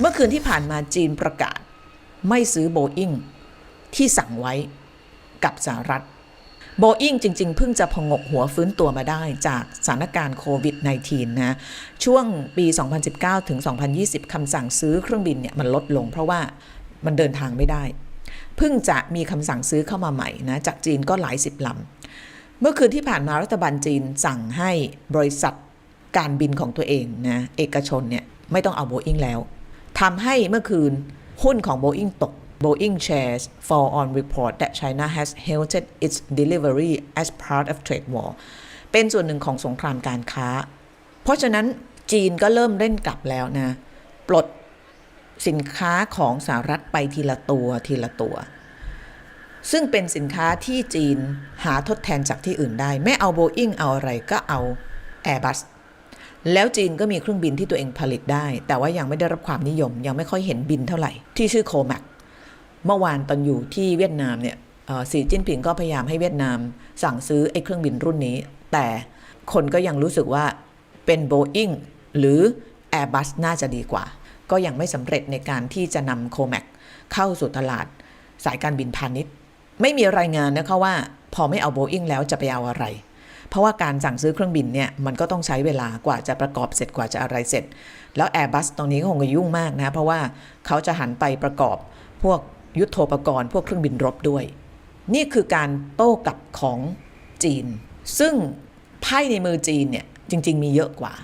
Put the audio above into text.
เมื่อคืนที่ผ่านมาจีนประกาศ ไม่ซื้อโบอิงที่สั่งไว้กับสหรัฐโบอิงจริง ๆ เพิ่งจะพงกหัวฟื้นตัวมาได้จากสถานการณ์โควิด -19 นะช่วงปี 2019 ถึง 2020 คำสั่งซื้อเครื่องบินเนี่ยมันลดลงเพราะว่ามันเดินทางไม่ได้ เพิ่งจะมีคำสั่งซื้อเข้ามาใหม่นะจากจีนก็หลายสิบลำ เมื่อคืนที่ผ่านมารัฐบาลจีนสั่งให้บริษัทการบินของตัวเองนะเอกชนเนี่ยไม่ต้องเอาโบอิงแล้ว ทำให้เมื่อคืนหุ้นของโบอิงตก Boeing shares fall on report that China has halted its delivery as part of trade war เป็นส่วนหนึ่งของสงครามการค้า เพราะฉะนั้นจีนก็เริ่มเล่นกลับแล้วนะ ปลดสินค้าของสหรัฐไปทีละตัวทีละตัว ซึ่งเป็นสินค้าที่จีนหาทดแทนจากที่อื่นได้ ไม่เอาโบอิงเอาอะไรก็เอา Airbus แล้วจีนก็มีเครื่องบินที่ตัวเองผลิตได้ แต่ว่ายังไม่ได้รับความนิยม ยังไม่ค่อยเห็นบินเท่าไหร่ ที่ชื่อโคแมกเมื่อวานตอนอยู่ที่เวียดนามเนี่ยสีจิ้นผิงก็พยายามให้เวียดนาม สั่งซื้อไอ้เครื่องบินรุ่นนี้ แต่คนก็ยังรู้สึกว่าเป็นโบอิงหรือ Airbus น่าจะดีกว่า ก็ยังไม่สำเร็จในการที่จะนำโคแมกเข้าสู่ตลาดสายการบินพาณิชย์ ไม่มีรายงานนะคะว่า พอไม่เอาโบอิงแล้วจะไปเอาอะไร เพราะว่าการสั่งซื้อเครื่องบินเนี่ยมันก็ต้องใช้เวลากว่าจะประกอบเสร็จกว่าจะอะไรเสร็จ แล้ว Airbus ตรงนี้ก็คงจะยุ่งมากนะ เพราะว่าเขาจะหันไปประกอบพวกยุทโธปกรณ์พวกเครื่องบินรบด้วย นี่คือการโต้กลับของจีน ซึ่งไพ่ในมือจีนเนี่ยจริง ๆ มีเยอะกว่า